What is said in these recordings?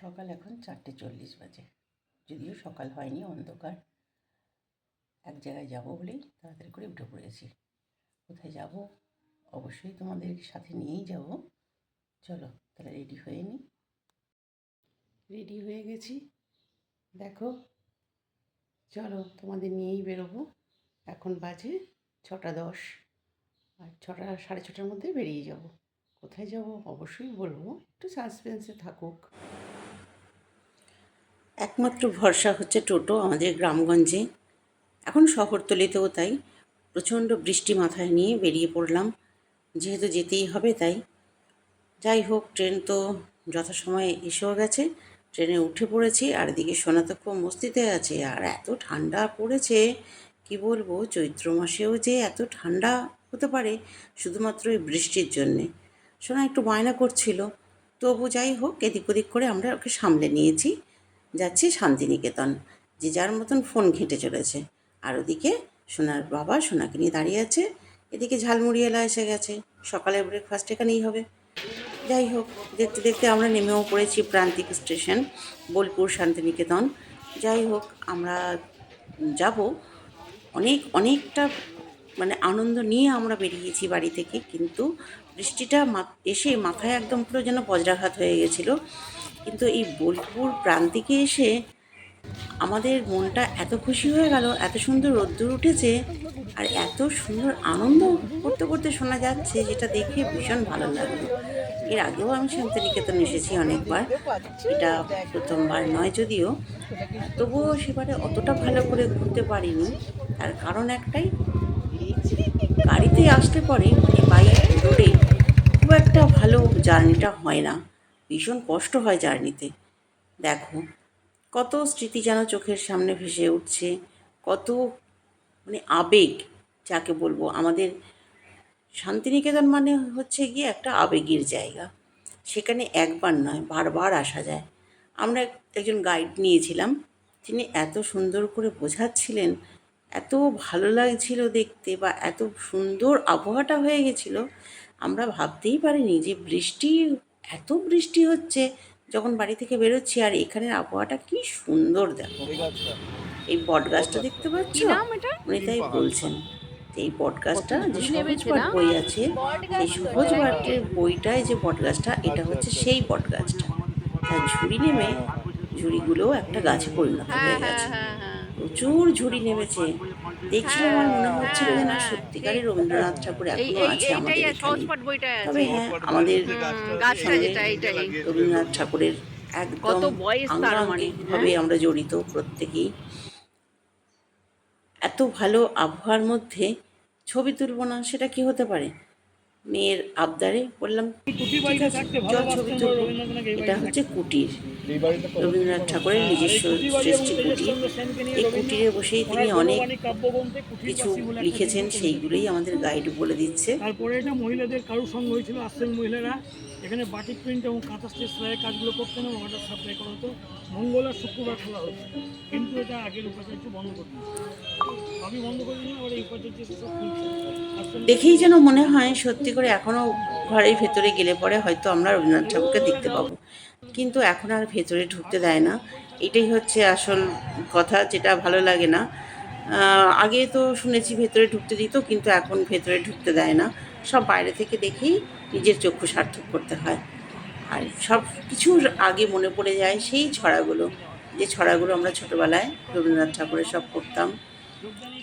সকাল এখন চারটে চল্লিশ বাজে। যদিও সকাল হয়নি, অন্ধকার। এক জায়গায় যাব বলেই তাড়াতাড়ি করে উঠে পড়েছি। কোথায় যাব? অবশ্যই তোমাদের সাথে নিয়েই যাব। চলো, তাহলে রেডি হয়ে নি। রেডি হয়ে গেছি। দেখো, চলো তোমাদের নিয়েই বেরোবো। এখন বাজে ছটা দশ। আর ছটা, সাড়ে ছটার মধ্যে বেরিয়ে যাব। কোথায় যাব? অবশ্যই বলব। একটু সাসপেন্সে থাকুক। একমাত্র ভরসা হচ্ছে টোটো আমাদের গ্রামগঞ্জে। এখন শহরতলিতেও তাই। প্রচণ্ড বৃষ্টি মাথায় নিয়ে বেরিয়ে পড়লাম। যেহেতু যেতেই হবে তাই। যাই হোক, ট্রেন তো যথাসময়ে এসেও গেছে। ট্রেনে উঠে পড়েছি, আর এদিকে সোনা খুব মস্তিতে আছে। আর এত ঠান্ডা পড়েছে, কি বলব? চৈত্র মাসেও যে এত ঠান্ডা হতে পারে, শুধুমাত্র এই বৃষ্টির জন্যে। সোনা একটু বায়না করছিল। তবু যাই হোক, এদিক ওদিক করে আমরা ওকে সামলে নিয়েছি। যাচ্ছি শান্তিনিকেতন। যে যার মতন ফোন ঘেঁটে চলেছে। আর ওদিকে সোনার বাবা সোনাকে নিয়ে দাঁড়িয়ে আছে। এদিকে ঝালমুড়ি এলা এসে গেছে। সকালে ব্রেকফাস্ট এখানেই হবে। যাই হোক, দেখতে দেখতে আমরা নেমেও পড়েছি প্রান্তিক স্টেশন, বোলপুর শান্তিনিকেতন। যাই হোক, আমরা যাব। অনেক, অনেকটা মানে আনন্দ নিয়ে আমরা বেরিয়েছি বাড়ি থেকে। কিন্তু বৃষ্টিটা এসে মাথায় একদম পুরো যেন বজ্রাঘাত হয়ে গেছিল। কিন্তু এই বোলপুর প্রান্তিকে এসে আমাদের মনটা এত খুশি হয়ে গেল, এত সুন্দর রোদ্দুর উঠেছে আর এত সুন্দর আনন্দ করতে করতে শোনা যাচ্ছে যেটা দেখে ভীষণ ভালো লাগল। এর আগেও আমি শান্তিনিকেতন এসেছি অনেকবার, এটা প্রথমবার নয় যদিও, তবুও সেবারে অতটা ভালো করে ঘুরতে পারিনি। তার কারণ একটাই, গাড়িতে আসতে পরে মানে বাইক রোডে খুব একটা ভালো জার্নিটা হয় না। ভীষণ কষ্ট হয় জার্নিতে। দেখো, কত স্মৃতি যেন চোখের সামনে ভেসে উঠছে, কত মানে আবেগ, যাকে বলব। আমাদের শান্তিনিকেতন মানে হচ্ছে গিয়ে একটা আবেগের জায়গা। সেখানে একবার নয়, বারবার আসা যায়। আমরা একজন গাইড নিয়েছিলাম, তিনি এত সুন্দর করে বোঝাচ্ছিলেন, এত ভালো লাগছিল দেখতে বা এত সুন্দর আবহাওয়াটা হয়ে গেছিল, আমরা ভাবতেই পারিনি যে বৃষ্টি এত বৃষ্টি হচ্ছে যখন বাড়ি থেকে বেরোচ্ছি আর এখানের আবহাওয়াটা কি সুন্দর দেখো। এই বট গাছটা দেখতে পাচ্ছ? উনি তাই বলছেন। এই বট গাছটা যে সহজ পাঠ বই আছে এই সহজ পাঠের বইটায় যে বট গাছটা এটা হচ্ছে সেই বট গাছটা তার ঝুড়ি নেমে ঝুড়িগুলো একটা গাছে পরিণত হয়ে গেছে। প্রচুর ঝুড়ি নেমেছে। দেখছিলাম আমার মনে হচ্ছিল যে না সত্যিকারই রবীন্দ্রনাথ ঠাকুর এখনও আছে আমাদের তবে হ্যাঁ আমাদের রবীন্দ্রনাথ ঠাকুরের একদম মানে, ভাবে আমরা জড়িত প্রত্যেকেই। এত ভালো আবহাওয়ার মধ্যে ছবি তুলবো না সেটা কি হতে পারে? মেয়ের আবদারে বললাম ঠিক আছে চল ছবি তুলবো। এটা হচ্ছে কুটির। রবীন্দ্রনাথ ঠাকুরের নিজস্ব সৃষ্টি কুটির এই কুটিরে বসেই তিনি অনেক কিছু লিখেছেন সেইগুলোই আমাদের গাইড বলে দিচ্ছে। তারপরে এটা মহিলাদের কারু সংঘ হয়েছিল আশ্রম মহিলারা। এখানে বাটিক প্রিন্ট এবং কাঁথা স্টেজ সেলাইয়ের কাজগুলো করতেন এবং অর্ডার সাপ্লাই করা হতো। মঙ্গল আর শুক্রবার খোলা হতো কিন্তু এটা আগের উপাচার্য বন্ধ করে দিয়েছে। সবই বন্ধ করে দিন আবার এই উপাচার্য দেখেই যেন মনে হয় সত্যি করে এখনও ঘরের ভেতরে গেলে পরে হয়তো আমরা রবীন্দ্রনাথ ঠাকুরকে দেখতে পাবো। কিন্তু এখন আর ভেতরে ঢুকতে দেয় না। এটাই হচ্ছে আসল কথা যেটা ভালো লাগে না। আগে তো শুনেছি ভেতরে ঢুকতে দিত, কিন্তু এখন ভেতরে ঢুকতে দেয় না। সব বাইরে থেকে দেখেই নিজের চক্ষু সার্থক করতে হয়। আর সব কিছুর আগে মনে পড়ে যায় সেই ছড়াগুলো, যে ছড়াগুলো আমরা ছোটোবেলায় রবীন্দ্রনাথ ঠাকুরের সব পড়তাম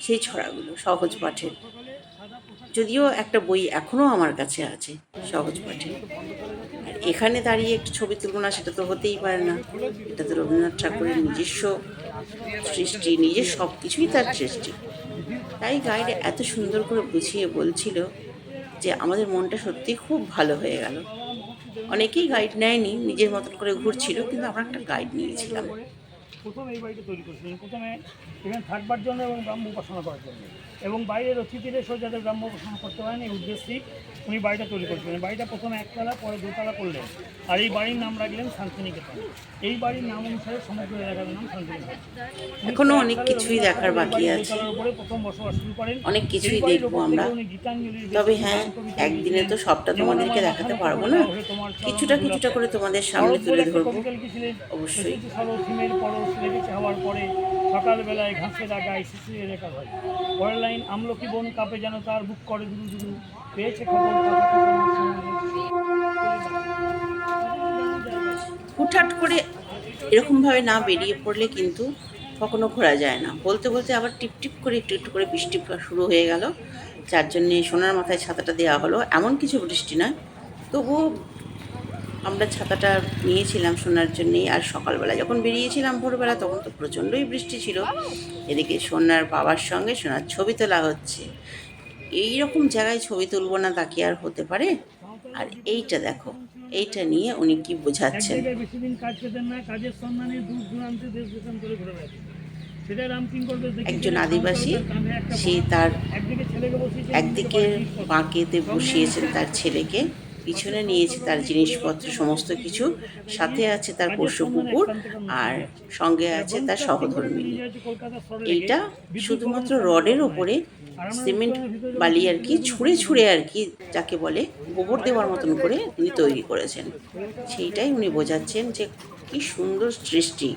সেই ছড়াগুলো সহজ পাঠের। যদিও একটা বই এখনও আমার কাছে আছে। সহজ পাঠে আর এখানে দাঁড়িয়ে একটু ছবি তুলবো না সেটা তো হতেই পারে না। এটা তো রবীন্দ্রনাথ ঠাকুরের নিজস্ব সৃষ্টি, নিজের সব কিছুই তার সৃষ্টি। তাই গাইড এত সুন্দর করে বুঝিয়ে বলছিল যে আমাদের মনটা সত্যি খুব ভালো হয়ে গেল। অনেকেই গাইড নেয়নি, নিজের মতন করে ঘুরছিল, কিন্তু আমরা একটা গাইড নিয়েছিলাম। প্রথম এই বাড়িটা তৈরি করেছিলেন। প্রথমে এখানে থাকবার জন্য এবং ব্রাহ্ম উপাসনা করার জন্য। এবং বাইরের এসেও যাতে গ্রাম্য পোষণ করতে পারেন এই উদ্দেশ্যেই উনি বাড়িটা তৈরি করছিলেন। বাড়িটা প্রথমে একতলা পরে দোতলা করলেন। আর এই বাড়ির নাম রাখলেন শান্তিনিকেতন। এই বাড়ির নাম অনুসারে সমগ্র এলাকার নাম শান্তিনিকেতন। এখনও অনেক কিছুই দেখার বাকি আছে। উপরে প্রথম বসবাস শুরু করেন। অনেক কিছুই দেখব আমরা। তবে হ্যাঁ একদিনে তো সবটা তোমাদেরকে দেখাতে পারব না। কিছুটা কিছুটা করে তোমাদের সামনে তুলে ধরবো। অবশ্যই। হওয়ার পরে। সকালবেলায় ঘাসে আগায় শিশিরে রেখা হয় পরের আমলকি বন কাপে যেন তার বুক করে দুরু দুরু পেয়েছে খবর হুটহাট করে এরকমভাবে না বেরিয়ে পড়লে কিন্তু কখনো ঘোরা যায় না। বলতে বলতে আবার টিপ টিপ করে একটু একটু করে বৃষ্টি শুরু হয়ে গেল। যার জন্যে সোনার মাথায় ছাতাটা দেওয়া হলো। এমন কিছু বৃষ্টি নয়। তবুও আমরা ছাতাটা নিয়েছিলাম সোনার জন্যেই আর সকালবেলা যখন বেরিয়েছিলাম ভোরবেলা তখন তো প্রচণ্ডই বৃষ্টি ছিল। এদিকে সোনার বাবার সঙ্গে সোনার ছবি তোলা হচ্ছে। এই রকম জায়গায় ছবি তুলবো না তা কি আর হতে পারে? আর এইটা দেখো এইটা নিয়ে উনি কি বোঝাচ্ছেন? একজন আদিবাসী সে তার একদিকে বাঁকেতে বসিয়েছেন তার ছেলেকে। পিছনে নিয়েছে তার জিনিসপত্র, সমস্ত কিছু। সাথে আছে তার পশু কুকুর আর সঙ্গে আছে তার সহধর্মিনী। এইটা শুধুমাত্র রডের ওপরে সিমেন্ট বালি আর কি ছুঁড়ে ছুঁড়ে আর কি যাকে বলে গোবর দেওয়ার মতন করে উনি তৈরি করেছেন। সেইটাই উনি বোঝাচ্ছেন যে কি সুন্দর সৃষ্টি।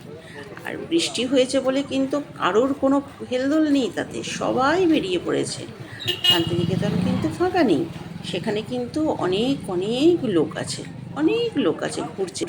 আর বৃষ্টি হয়েছে বলে কিন্তু কারোর কোনো হেলদোল নেই তাতে। সবাই বেরিয়ে পড়েছে। শান্তিনিকেতন কিন্তু ফাঁকা নেই। সেখানে কিন্তু অনেক অনেক লোক আছে অনেক লোক আছে ঘুরছে।